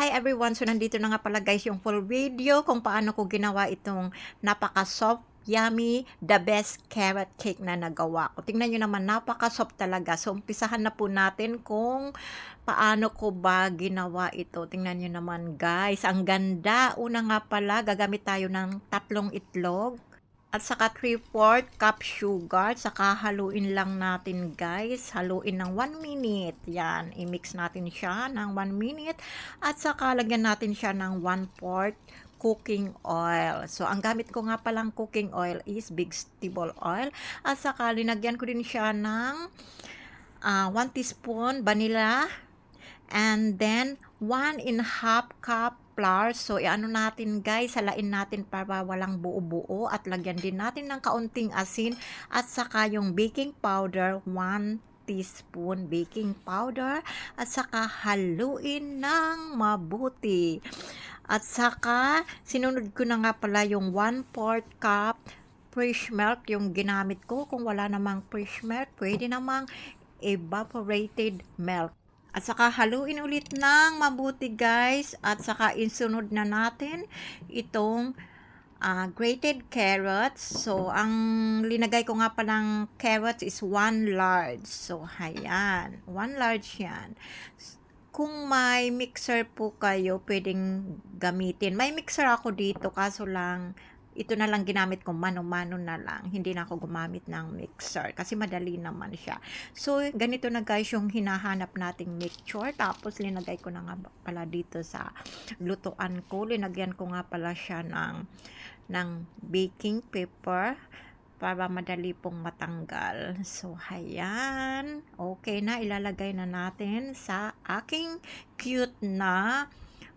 Hi everyone! So nandito na nga pala guys yung full video kung paano ko ginawa itong napaka-soft, yummy, the best carrot cake na nagawa ko. Tingnan nyo naman, napaka-soft talaga. So umpisahan na po natin kung paano ko ba ginawa ito. Tingnan nyo naman guys, ang ganda. Una nga pala, gagamit tayo ng tatlong itlog. At saka 3-4 cup sugar. Saka haluin lang natin guys. Haluin ng 1 minute. Yan. I-mix natin siya ng 1 minute. At saka lagyan natin siya ng 1-4 cooking oil. So, ang gamit ko nga palang cooking oil is big stable oil. At saka linagyan ko din siya ng uh, 1 teaspoon vanilla. And then, 1 and half cup flour. So, iano natin guys, salain natin para walang buo-buo at lagyan din natin ng kaunting asin at saka yung baking powder, 1 teaspoon baking powder at saka haluin ng mabuti. At saka, sinunod ko na nga pala yung 1 4 cup fresh milk yung ginamit ko. Kung wala namang fresh milk, pwede namang evaporated milk. At saka haluin ulit ng mabuti guys. At saka insunod na natin itong uh, grated carrots. So, ang linagay ko nga palang carrots is 1 large. So, hayan. 1 large yan. Kung may mixer po kayo, pwedeng gamitin. May mixer ako dito, kaso lang ito na lang ginamit ko, mano-mano na lang. Hindi na ako gumamit ng mixer kasi madali naman siya. So, ganito na guys yung hinahanap nating mixture. Tapos, linagay ko na nga pala dito sa lutuan ko. Linagyan ko nga pala siya ng, ng baking paper para madali pong matanggal. So, hayan. Okay na, ilalagay na natin sa aking cute na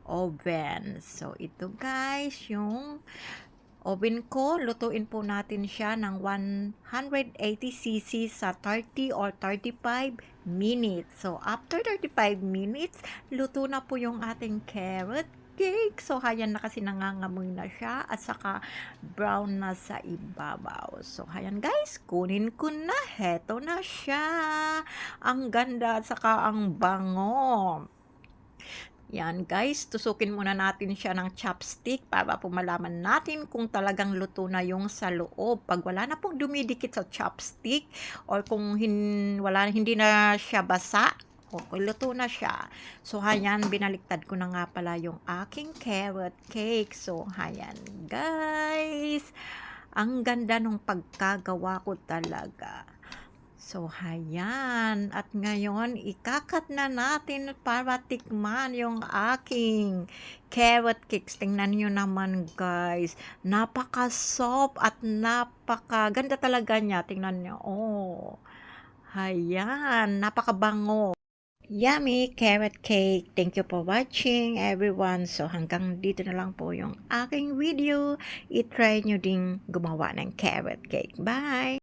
oven. So, ito guys, yung oven ko, lutuin po natin siya ng 180cc sa 30 or 35 minutes. So, after 35 minutes, luto na po yung ating carrot cake. So, hayan na kasi nangangamoy na siya at saka brown na sa ibabaw. So, hayan guys, kunin ko na. Heto na siya. Ang ganda at saka ang bango. Yan guys, tusukin muna natin siya ng chopstick para po malaman natin kung talagang luto na yung sa loob. Pag wala na pong dumidikit sa chopstick or kung hin, wala, hindi na siya basa, Okay, luto na siya. So, hayan, binaliktad ko na nga pala yung aking carrot cake. So, hayan, guys. Ang ganda nung pagkagawa ko talaga. So, hayan. At ngayon, ikakat na natin para tikman yung aking carrot cakes. Tingnan nyo naman, guys. Napaka-soft at napaka-ganda talaga niya. Tingnan nyo. Oh. Hayan. Napaka-bango. Yummy carrot cake. Thank you for watching everyone. So hanggang dito na lang po yung aking video. I-try nyo ding gumawa ng carrot cake. Bye!